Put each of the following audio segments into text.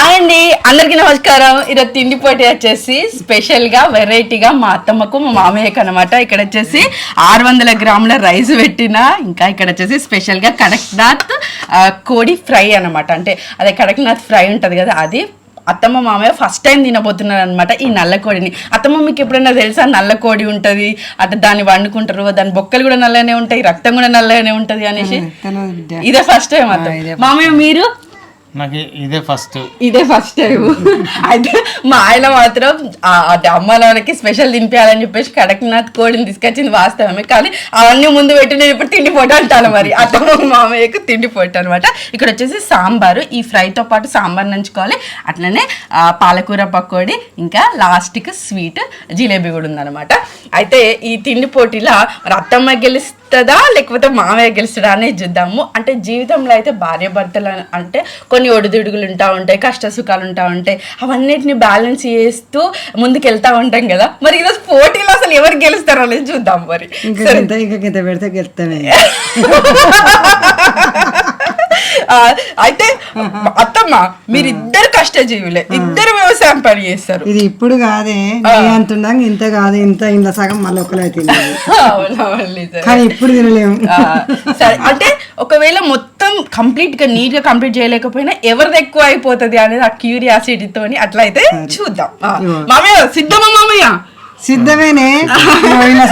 Hi అండి. అందరికీ నమస్కారం. ఈరోజు తిండి పోటీ వచ్చేసి స్పెషల్గా వెరైటీగా మా అత్తమ్మకు మా మామయ్యకు అనమాట ఇక్కడ వచ్చేసి ఆరు వందల గ్రాముల రైస్ పెట్టిన ఇంకా ఇక్కడ వచ్చేసి స్పెషల్గా కడక్నాథ్ కోడి ఫ్రై అన్నమాట. అంటే అదే కడక్నాథ్ ఫ్రై ఉంటది కదా అది అత్తమ్మ మామయ్య ఫస్ట్ టైం తినబోతున్నారు అనమాట ఈ నల్ల కోడిని. అత్తమ్మ మీకు ఎప్పుడైనా తెలుసా నల్ల కోడి ఉంటది? అటు దాన్ని వండుకుంటారు దాని బొక్కలు కూడా నల్లగానే ఉంటాయి రక్తం కూడా నల్లగానే ఉంటది అనేసి. ఇదే ఫస్ట్ టైం అత్త మామయ్య మీరు? నాకు ఇదే ఫస్ట్ ఇదే ఫస్ట్ టైం అయితే మా ఆయన మాత్రం అమ్మలోనికి స్పెషల్ దింపేయాలని చెప్పేసి కడక్నాథ్ కోడిని తీసుకొచ్చింది వాస్తవమే. కానీ అవన్నీ ముందు పెట్టి నేను ఇప్పుడు తిండి పోటీ అంటాను మరి. అత్తమ్మ మామయ్యకు తిండి పోటీ అనమాట ఇక్కడ వచ్చేసి సాంబారు. ఈ ఫ్రైతో పాటు సాంబార్ నంచుకోవాలి. అట్లనే పాలకూర పకోడీ ఇంకా లాస్ట్కి స్వీట్ జిలేబీ కూడా ఉందన్నమాట. అయితే ఈ తిండి పోటీలో మరి అత్తమ్మ గెలుస్తుందా లేకపోతే మామయ్య గెలుస్తుందా అనేది చూద్దాము. అంటే జీవితంలో అయితే భార్య భర్తలు అంటే కొన్ని ఒడిదుడుగులు ఉంటా ఉంటాయి కష్ట సుఖాలు ఉంటా ఉంటాయి. అవన్నిటిని బ్యాలెన్స్ చేస్తూ ముందుకు వెళ్తా ఉంటాం కదా. మరి ఈరోజు పోటీలో అసలు ఎవరు గెలుస్తారో అనేది చూద్దాం మరి. ఇంకా పెడితే గెలుస్తామే. అయితే అత్తమ్మ మీరిద్దరు కష్టజీవులే. ఇద్దరు వ్యవసాయం పని చేస్తారు. ఇది ఇప్పుడు కాదే. నీ అంత ఉండంగా ఇంత కాదు ఇంత ఇంత సగం మళ్ళీ నిజమే. కానీ ఇప్పుడు తినలేము. సరే అంటే ఒకవేళ మొత్తం కంప్లీట్గా నీట్గా కంప్లీట్ చేయలేకపోయినా ఎవరిది ఎక్కువ అయిపోతుంది అనేది ఆ క్యూరియాసిటీ తోని అట్లా అయితే చూద్దాం. మామయ్య సిద్ధమా మామయ్య? సిద్ధమేనే.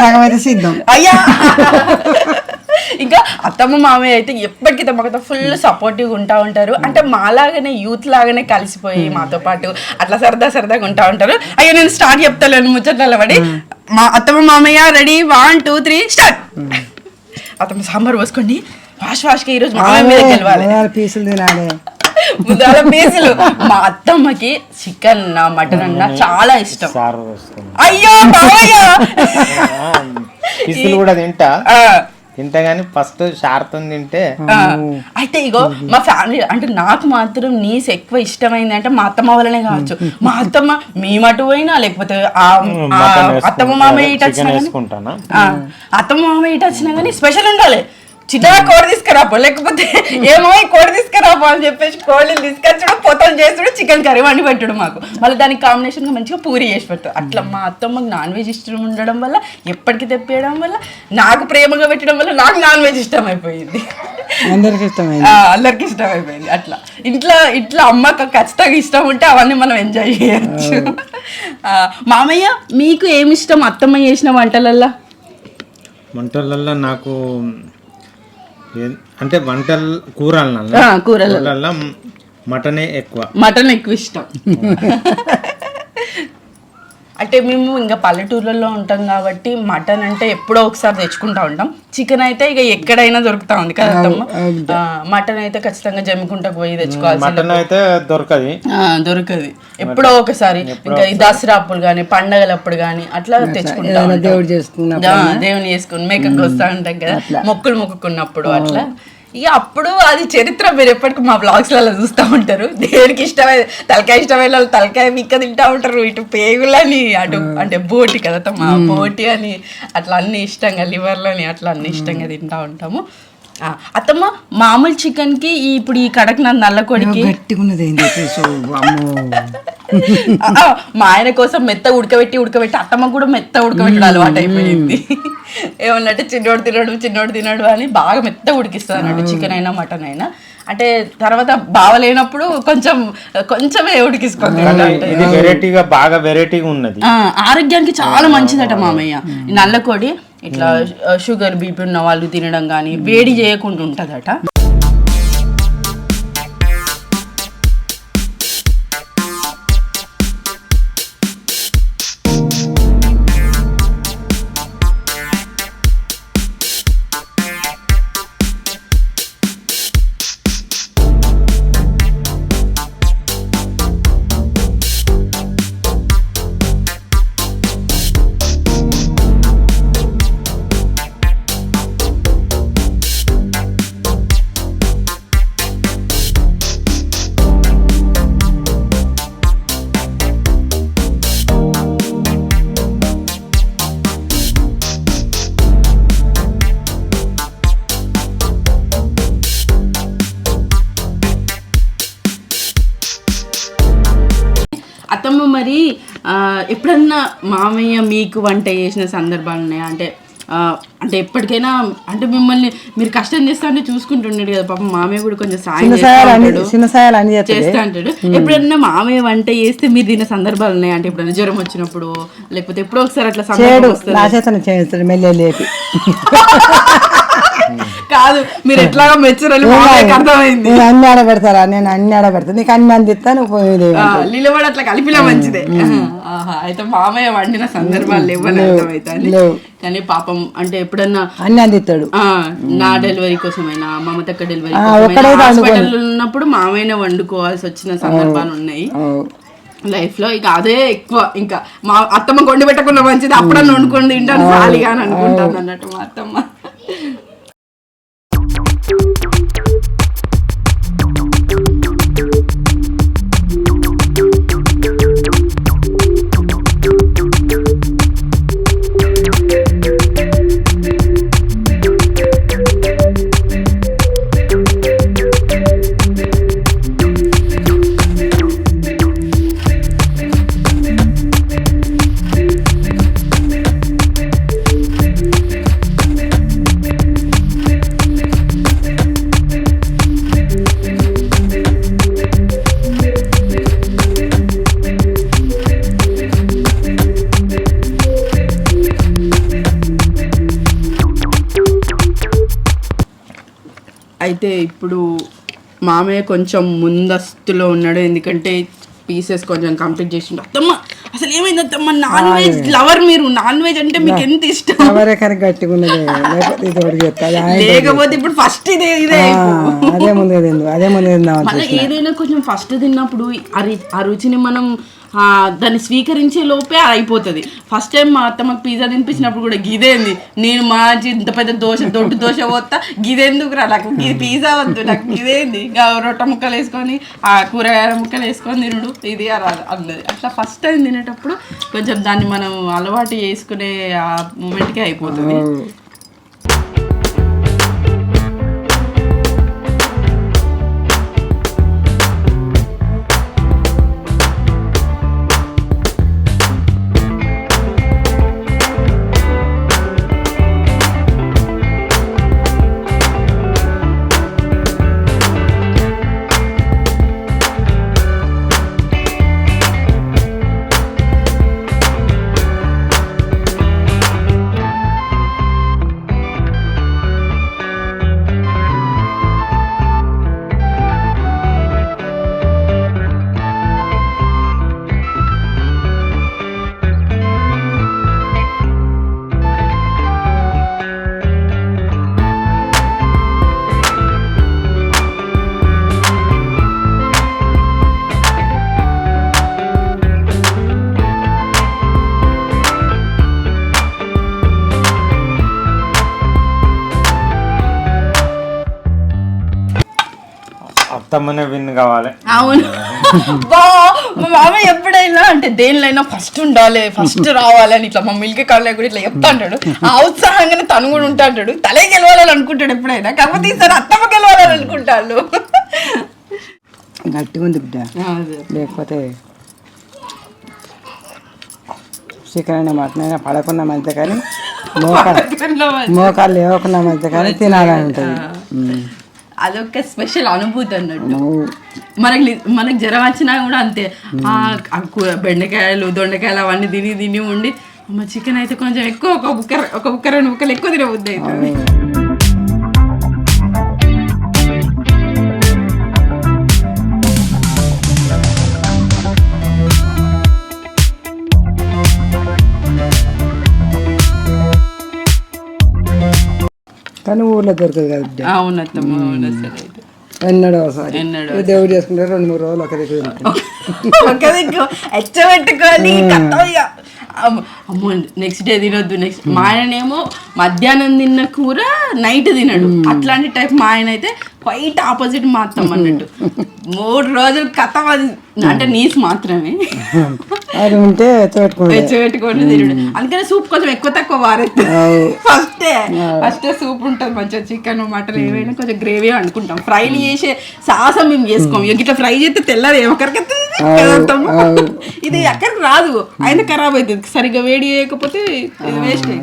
సగం అయితే సిద్ధం. అయ్యా. ఇంకా అత్తమ్మ మామయ్య అయితే ఎప్పటికీ తమకు ఫుల్ సపోర్టివ్ ఉంటా ఉంటారు. అంటే మాలాగానే యూత్ లాగానే కలిసిపోయి మాతో పాటు అట్లా సరదా సరదాగా ఉంటా ఉంటారు. అయ్యో నేను స్టార్ట్ చెప్తాను ముచ్చట్ల పడి మా అత్తమ్మ మామయ్య ready one two three start అత్తమ్మ సాంబార్ పోసుకోండి ఫాస్ట్గా ఈరోజు మామయ్య మీద గెలవాలి. పీసులు తినాలి. ముద్దాల పీసులు. మా అత్తమ్మకి చికెన్ మటన్ అన్న చాలా ఇష్టం. అయ్యో పిసులు కూడా తింటా? తింటా కానీ ఫస్ట్ షార్తో తింటే అయితే ఇగో మా ఫ్యామిలీ అంటే నాకు మాత్రం నీస్ ఎక్కువ ఇష్టమైంది అంటే మా అత్తమ్మ వల్లనే కావచ్చు. మా అత్తమ్మ మీ మటు పోయినా లేకపోతే అత్తమ్మ మామయ్య ఇటు వచ్చినా అత్తమ్మ మామయ్య ఇటు వచ్చినా కానీ స్పెషల్ ఉండాలి. చిన్నగా కోడి తీసుకురాపో లేకపోతే ఏమో ఈ కోడి తీసుకురాపో అని చెప్పేసి కోడిని తీసుకొచ్చుడు పొతం చేసుడు చికెన్ కర్రీ వండి పెట్టడు మాకు. మళ్ళీ దానికి కాంబినేషన్గా మంచిగా పూరి చేసి పెట్టు అట్లా మా అత్తమ్మకి నాన్ వెజ్ ఇష్టం ఉండడం వల్ల ఎప్పటికీ తెప్పేయడం వల్ల నాకు ప్రేమగా పెట్టడం వల్ల నాకు నాన్ వెజ్ ఇష్టం అయిపోయింది అందరికి ఇష్టమైంది. ఆ, అందరికి ఇష్టం అయిపోయింది అట్లా. ఇంట్లో ఇట్లా అమ్మకు ఖచ్చితంగా ఇష్టం ఉంటే అవన్నీ మనం ఎంజాయ్ చేయొచ్చు. ఆ, మామయ్య మీకు ఏమి ఇష్టం అత్తమ్మ చేసిన వంటలల్లో? వంటలలో నాకు అంటే వంటల కూరల మటనే ఎక్కువ. మటన్ ఎక్కువ ఇష్టం. అంటే మేము ఇంకా పల్లెటూర్లలో ఉంటాం కాబట్టి మటన్ అంటే ఎప్పుడో ఒకసారి తెచ్చుకుంటా ఉంటాం. చికెన్ అయితే ఇక ఎక్కడైనా దొరుకుతా ఉంది కదా మటన్ అయితే ఖచ్చితంగా జమ్మికుంటకు పోయి తెచ్చుకోవాల్సి మటన్ అయితే దొరకది. ఆ, దొరకదు. ఎప్పుడో ఒకసారి. ఇంకా ఈ దసరా అప్పుడు కానీ పండగలప్పుడు కానీ అట్లా తెచ్చుకుంటా. దేవుడు చేసుకున్న దేవుని చేసుకుని మేకప్ వస్తా ఉంటాం కదా. మొక్కులు మొక్కుకున్నప్పుడు అట్లా. ఇక అప్పుడు అది చరిత్ర మీరు ఎప్పటికీ మా బ్లాగ్స్లలో చూస్తూ ఉంటారు. దేనికి ఇష్టమైన తలకాయ ఇష్టమైన వాళ్ళు తలకాయ మిక్క తింటా ఉంటారు. ఇటు పేగులని అటు అంటే బోటి కదా తమ బోటి అని అట్లా అన్ని ఇష్టంగా లివర్లని అట్లా అన్ని ఇష్టంగా తింటా ఉంటాము. అత్తమ్మ మామూలు చికెన్కి ఈ ఇప్పుడు ఈ కడక్నాథ్ నల్ల కొడికి. గట్టిగా ఉన్నది ఏంటి పీసు అమ్మో. ఆ, మా ఆయన కోసం మెత్త ఉడకబెట్టి ఉడకబెట్టి అత్తమ్మ కూడా మెత్త ఉడకబెట్టడం అలవాటు అయిపోయింది. ఏమన్నట్టు చిన్నోడు తినడు చిన్నోడు తినడు అని బాగా మెత్త ఉడికిస్తుంది అన్నట్టు చికెన్ అయినా మటన్ అయినా. అంటే తర్వాత బావలేనప్పుడు కొంచెం కొంచెమే ఇది వెరైటీగా బాగా వెరైటీగా ఉన్నది. ఆ, ఆరోగ్యానికి చాలా మంచిదట మామయ్య. ఈ నల్లకోడి ఇట్లా షుగర్ బీపీ ఉన్న వాళ్ళు తినడం కానీ వేడి చేయకుండా ఉంటుందట. ఆ, ఎప్పుడన్నా మామయ్య మీకు వంట చేసిన సందర్భాలు ఉన్నాయా? అంటే అంటే ఎప్పటికైనా అంటే మిమ్మల్ని మీరు కష్టం చేస్తా అంటే చూసుకుంటుండేది కదా పాపం మామయ్య కూడా కొంచెం సాయం చిన్న చేస్తా అంటాడు ఎప్పుడన్నా మామయ్య వంట చేస్తే మీరు తిన్న సందర్భాలు ఉన్నాయి? అంటే ఎప్పుడైనా జ్వరం వచ్చినప్పుడు లేకపోతే ఎప్పుడో ఒకసారి అట్లా సందర్భం వస్తుంది. కాదు. మీరు ఎట్లాగా మెచ్చురని మామయ్యకి అర్థమైంది. నేను అన్ని ఆడబెడతారా నేను అన్ని ఆడబెడతా నీకు అన్ని అందిస్తా నువ్వు పోయేది నిలబడి అట్లా కలిపినా మంచిదే. ఆహా, అయితే మామయ్య వండిన సందర్భాలు లేవని అర్థమవుతాయి లేవు. కానీ పాపం అంటే ఎప్పుడన్నా అన్ని అందిస్తాడు. నా డెలివరీ కోసమైనా మమతక్క డెలివరీ హాస్పిటల్ ఉన్నప్పుడు మామయ్యనే వండుకోవాల్సి వచ్చిన సందర్భాలు ఉన్నాయి. లైఫ్లో ఇక అదే ఎక్కువ. ఇంకా మా అత్తమ్మ కొండి పెట్టకుండా మంచిది అప్పుడన్నా వండుకొని తింటాను ఖాళీగా అని అనుకుంటాను అన్నట్టు మా అత్తమ్మ. అయితే ఇప్పుడు మామయ్య కొంచెం ముందస్తులో ఉన్నాడు. ఎందుకంటే పీసెస్ కొంచెం కంప్లీట్ చేసిండు. అత్తమ్మ అసలు ఏమైంది అత్తమ్మ? నాన్ వెజ్ లవర్ మీరు. నాన్ వెజ్ అంటే మీకు ఎంత ఇష్టం? లేకపోతే ఇప్పుడు ఫస్ట్ ఇదే ఇదే అదే తిందు అదే మళ్ళీ ఏదైనా కొంచెం ఫస్ట్ తిన్నప్పుడు ఆ రుచిని మనం దాన్ని స్వీకరించే లోపే అయిపోతుంది. ఫస్ట్ టైం మా అత్తమ్మకి పిజ్జా తినిపించినప్పుడు కూడా గిదేంది నేను మా ఇంత పెద్ద దోశ దొడ్డు దోశ పోతా గిదెందుకు రా? నాకు గి పిజ్జా వద్దు. నాకు గిదేంది ఇంకా రొట్టె ముక్కలు వేసుకొని ఆ కూరగాయల ముక్కలు వేసుకొని తినుడు. ఇది అలా అన్నది. అట్లా ఫస్ట్ టైం తినేటప్పుడు కొంచెం దాన్ని మనం అలవాటు చేసుకునే ఆ మూమెంట్కే అయిపోతుంది. అత్తమ్మనే విన్ కావాలి. అవును. బా మా మామ ఎప్పుడైనా అంటే దేనిలైనా ఫస్ట్ ఉండాలి ఫస్ట్ రావాలి అని ఇట్లా మా మిల్క్ కాలే కూడా ఇట్లా చెప్తా అంటాడు. ఆ ఉత్సాహంగానే తను కూడా ఉంటాడు తలే గెలవాలని అనుకుంటాడు ఎప్పుడైనా కాకపోతే ఈసారి అత్తమ్మ గెలవాలని అనుకుంటాడు. గట్టిగా ఉంది బిడ్డ. లేకపోతే చికెన్ మటన్ పడకుండా మంచిదే కానీ మోకాలు మోకాలు లేవకుండా మంచిదే కానీ తినాలని ఉంటుంది. అదొక స్పెషల్ అనుభూతి అన్నట్టు. మనకి మనకి జ్వరం వచ్చినా కూడా అంతే. ఆ ఆ కూర బెండకాయలు దొండకాయలు అవన్నీ తిని తిని ఉండి అమ్మ చికెన్ అయితే కొంచెం ఎక్కువ ఒక బుక్క ఒక బుక్క రెండు బుక్కలు ఎక్కువ తినబుద్ది అవుతుంది. కానీ ఊర్లో దొరకదు కదా బిడ్డ. అవునత్తమ్మ అవును సరే అయితే ఎన్నడో ఒకసారి. ఎన్నడో దేవుడు చేసుకుంటే రెండు మూడు రోజులు ఒక దగ్గర. ఒక. అమ్మ- అమ్మో నెక్స్ట్ డే తినొద్దు నెక్స్ట్ మా ఆయననేమో మధ్యాహ్నం తిన్న కూర నైట్ తినడు. అట్లాంటి టైప్ మా ఆయన అయితే క్వైట్ ఆపోజిట్ మా అత్తమ్మ అన్నట్టు. మూడు రోజులు కథం అది. అంటే నీస్ మాత్రమే. అది ఉంటే పెట్టుకుంటే పెట్టుకొని తినడు అందుకని సూప్ కొంచెం ఎక్కువ తక్కువ వారెత్తుంది ఫస్ట్. ఫస్ట్ సూప్ ఉంటుంది మంచిగా చికెన్ మటన్ ఏవైనా కొంచెం గ్రేవీ వండుకుంటాం ఫ్రైలు చేసే సాహసం మేము చేసుకోం ఇట్లా ఫ్రై చేస్తే కదా అత్తమ్మ? ఇది ఎక్కడికి రాదు. అయినా ఖరాబ్ అవుతుంది సరిగ్గా వేడి చేయకపోతే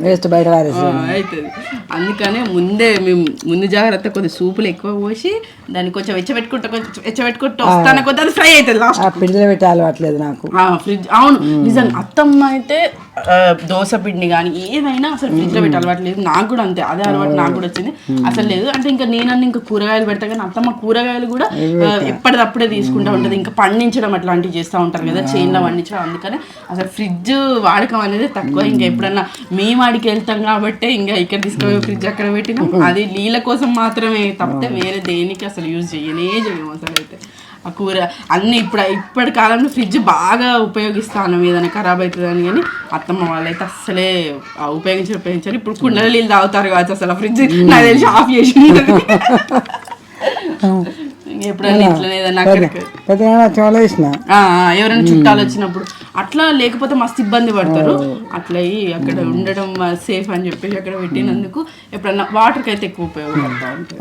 వేస్ట్ బయట అవుతుంది అందుకనే ముందే మేము ముందు జాగ్రత్త కొద్ది సూపులు ఎక్కువ పోసి దాన్ని కొంచెం వెచ్చబెట్టుకుంటా కొంచెం వెచ్చబెట్టుకుంటూ వస్తాన కొద్ది అది ఫ్రై అవుతుంది లాస్ట్ పిడిలో పెట్టి అలవాట్లేదు నాకు. ఫ్రిడ్జ్ అవును నిజంగా. అత్తమ్మ అయితే దోశ పిండి కానీ ఏదైనా అసలు ఫ్రిడ్జ్లో పెట్టి అలవాటు లేదు. నాకు కూడా అంతే. అదే అలవాటు నాకు కూడా వచ్చింది. అసలు లేదు. అంటే ఇంకా నేనన్నా ఇంకా కూరగాయలు పెడతా కానీ అత్తమ్మ కూరగాయలు కూడా ఎప్పటిదప్పుడే తీసుకుంటా ఉంటది. ఇంకా పండించడం అట్లాంటివి చేస్తూ ఉంటారు కదా చేన్లో పండించడం. అందుకని అసలు ఫ్రిడ్జ్ వాడకం అనేది తక్కువ. ఇంకా ఎప్పుడన్నా మేము ఆడికి వెళ్తాం కాబట్టి ఇంకా ఇక్కడ తీసుకుపోయి ఫ్రిడ్జ్ అక్కడ పెట్టినాం. అది నీళ్ళ కోసం మాత్రమే తప్పితే వేరే దేనికి అసలు యూజ్ చేయనే చేయము అసలు అయితే. ఆ కూర. అన్ని ఇప్పుడు ఇప్పటి కాలంలో ఫ్రిడ్జ్ బాగా ఉపయోగిస్తాను ఏదైనా ఖరాబ్ అవుతుందని కానీ అత్తమ్మ వాళ్ళైతే అస్సలే ఉపయోగించి ఉపయోగించారు ఇప్పుడు కుండల నీళ్ళు తాగుతారు కావచ్చు అసలు ఆ ఫ్రిడ్జ్ నాకు తెలిసి ఆఫ్ చేసి. ఎప్పుడైనా ఇట్లనే ఆ, ఎవరైనా చుట్టాలు వచ్చినప్పుడు. అట్లా లేకపోతే మస్తు ఇబ్బంది పడతారు. అట్లా అక్కడ ఉండడం సేఫ్ అని చెప్పేసి అక్కడ పెట్టినందుకు ఎప్పుడన్నా వాటర్కి అయితే ఎక్కువ ఉపయోగపడతా ఉంటుంది.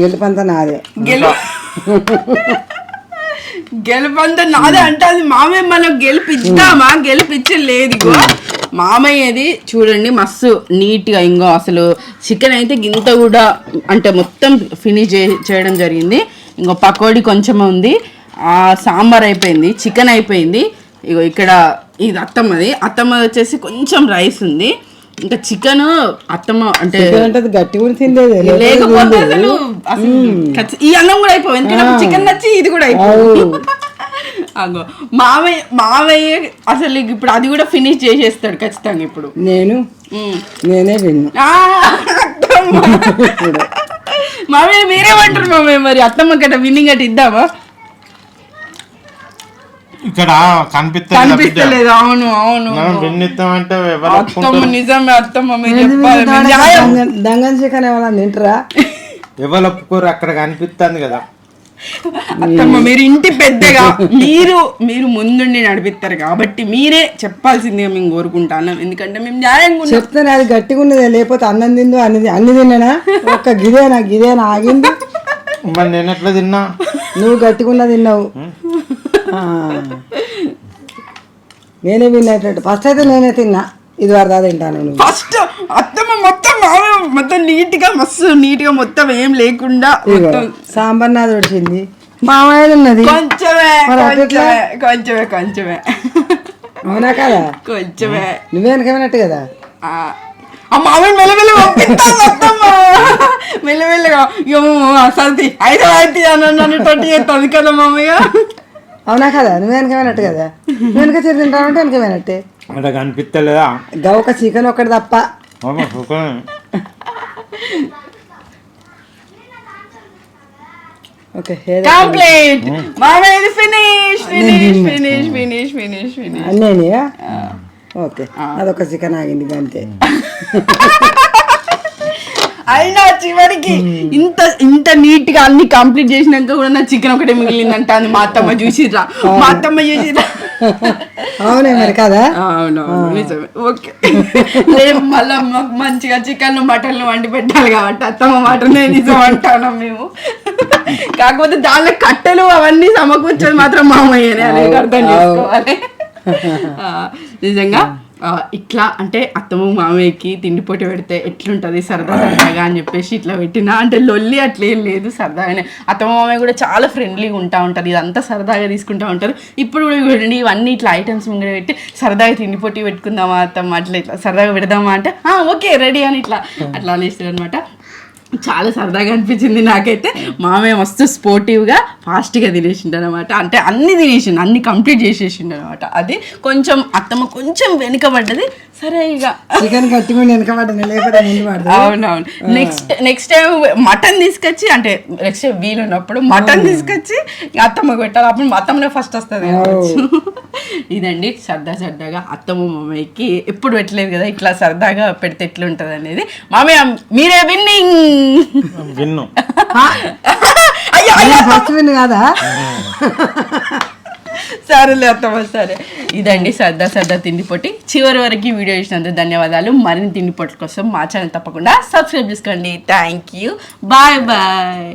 గెలుపంతా నాదే. గెలు గెలుపంతా నాదే అంటే అది మామయ్య మనం గెలిపిద్దామా? గెలిపించలేదు మామయ్యది చూడండి మస్తు నీట్గా ఇంకో అసలు చికెన్ అయితే గింత కూడా అంటే మొత్తం ఫినిష్ చేయడం జరిగింది. ఇంకో పకోడీ కొంచెం ఉంది. ఆ సాంబార్ అయిపోయింది చికెన్ అయిపోయింది. ఇగో ఇక్కడ ఇది అత్తమ్మది. అత్తమ్మది వచ్చేసి కొంచెం రైస్ ఉంది. ఇంకా చికెన్ అత్తమ్మ అంటే గట్టి కూడా లేకపోతే అసలు ఈ అన్నం కూడా అయిపోయి ఎందుకంటే చికెన్ నచ్చి ఇది కూడా అయిపోయి అగో మావయ్య మావయ్య అసలు ఇప్పుడు అది కూడా ఫినిష్ చేసేస్తాడు ఖచ్చితంగా ఇప్పుడు. నేను. నేనే విన్ను. మావయ్య మీరేమంటారు మావయ్య మరి? అత్తమ్మ గట్ట విన్నింగ్ గట్ట ఇద్దామా? ఇక్కడ కనిపిస్తలేదు అవును అవును ఎవరు అత్తమ్మ నిజమే అత్తమ్మ మీరు చెప్పాలి. దంగన్ చికెన్ ఏమన్నా తింటారా? ఎవరు ఒప్పుకోరు అక్కడ కనిపిస్తుంది కదా. అత్తమ్మ మీరు ఇంటి పెద్దగా మీరు మీరు ముందుండి నడిపిస్తారు కాబట్టి మీరే చెప్పాల్సిందిగా మేము కోరుకుంటాను ఎందుకంటే మేము న్యాయంగా ఉన్నాం. చెప్తాను అది గట్టిగా ఉన్నదే లేకపోతే అన్నం తిందు అన్ని అన్ని తిన్నానా? ఒక్క గిదేనా గిదేనా ఆగింది? మరి నేను ఎట్లా తిన్నా? నువ్వు గట్టిగా ఉన్న తిన్నావు. నేనే విన్నట్టు ఫస్ట్ అయితే నేనే తిన్నా. ఇది వరదా తింటాను ఫస్ట్ అత్తమ్మ మొత్తం మామే మొత్తం నీట్గా మస్తు నీట్గా మొత్తం ఏం లేకుండా సాంబార్ నాది వచ్చింది. మామయ్య ఉన్నది కొంచెమే? కొంచెమే కొంచెమే అవునా కదా? కొంచెమే. నువ్వే వెనకమైనట్టు కదా? మెల్లమెల్ల పంపిస్తాను మెల్లమెల్లగా అసలు అయితే అయితే అని అన్నట్టు చేస్తుంది కదా మామయ్య. అవునా కదా? నువ్వు వెనకమైనట్టు కదా? నువ్వు వెనక తిరిగి తింటావు అంటే వెనకమైనట్టే అక్కడ కనిపిస్తలేదా? గవక చికెన్ ఒకటి తప్ప. Okay complete. మామయ్య finish finish finish finish finish finish. అన్నీనియా? Okay అదొక చికెన్ ఆగింది అంతే. అయినా చివరికి ఇంత ఇంత నీట్గా అన్ని కంప్లీట్ చేసినాక కూడా నా చికెన్ ఒకటే మిగిలిందంట అని మా అత్తమ్మ చూసిర్రా. మా అత్తమ్మ చూసిర్రా. అవునే మరి కదా? అవునవును నిజమే. ఓకే. లేదు మళ్ళా మాకు మంచిగా చికెన్ మటన్ వండి పెట్టాలి కాబట్టి అత్తమ్మ మటన్ నిజం అంటాను మేము? కాకపోతే దానిలో కట్టెలు అవన్నీ సమకూర్చేది మాత్రం మామయ్యనే అనేది అర్థం చేసుకోవాలి. నిజంగా? ఇట్లా అంటే అత్తమ్మ మామయ్యకి తిండిపోటీ పెడితే ఎట్లుంటది? సరదా సరదాగా అని చెప్పేసి ఇట్లా పెట్టినా. అంటే లొల్లి అట్లా ఏం లేదు సరదాగానే అత్తమ్మ మామయ్య కూడా చాలా ఫ్రెండ్లీగా ఉంటా ఉంటుంది. ఇదంతా సరదాగా తీసుకుంటా ఉంటారు. ఇప్పుడు కూడా చూడండి ఇవన్నీ ఇట్లా ఐటమ్స్ ముంగడ పెట్టి సరదాగా తిండిపోటీ పెట్టుకుందామా అత్తమ్మ అట్లా ఇట్లా సరదాగా పెడదామా అంటే ఓకే రెడీ అని ఇట్లా అట్లా అనేస్తారు అనమాట చాలా సరదాగా అనిపించింది నాకైతే. మామయ్య మస్తు స్పోర్టివ్గా ఫాస్ట్గా తినేసిండు అనమాట అంటే అన్ని తినేసిండు అన్ని కంప్లీట్ చేసేసిండు అనమాట అది కొంచెం అత్తమ్మ కొంచెం వెనుకబడ్డది సరే ఇక. చికెన్ కట్టుకుని వెనకబడ్డాను అవునవును. నెక్స్ట్ నెక్స్ట్ టైం మటన్ తీసుకొచ్చి అంటే నెక్స్ట్ టైం వీలున్నప్పుడు మటన్ తీసుకొచ్చి ఇక అత్తమ్మకి పెట్టాలి అప్పుడు మా అత్తమ్మనే ఫస్ట్ వస్తుంది ఇదండి సరదా సరదాగా అత్తమ్మ మామయ్యకి ఎప్పుడు పెట్టలేదు కదా ఇట్లా సరదాగా పెడితే ఎట్లుంటది అనేది మామయ్య మీరే విన్నింగ్ విన్ను. అయ్యో అయ్యో ఫస్ట్ విన్ కాదా? సరేలే అత్తమ్మ సరే. ఇదండి సరదా సరదా తిండి పొట్టి. చివరి వరకు వీడియో చూసినందుకు ధన్యవాదాలు. మరిన్ని తిండి పొట్ల కోసం మా ఛానల్ తప్పకుండా సబ్స్క్రైబ్ చేసుకోండి. Thank you bye bye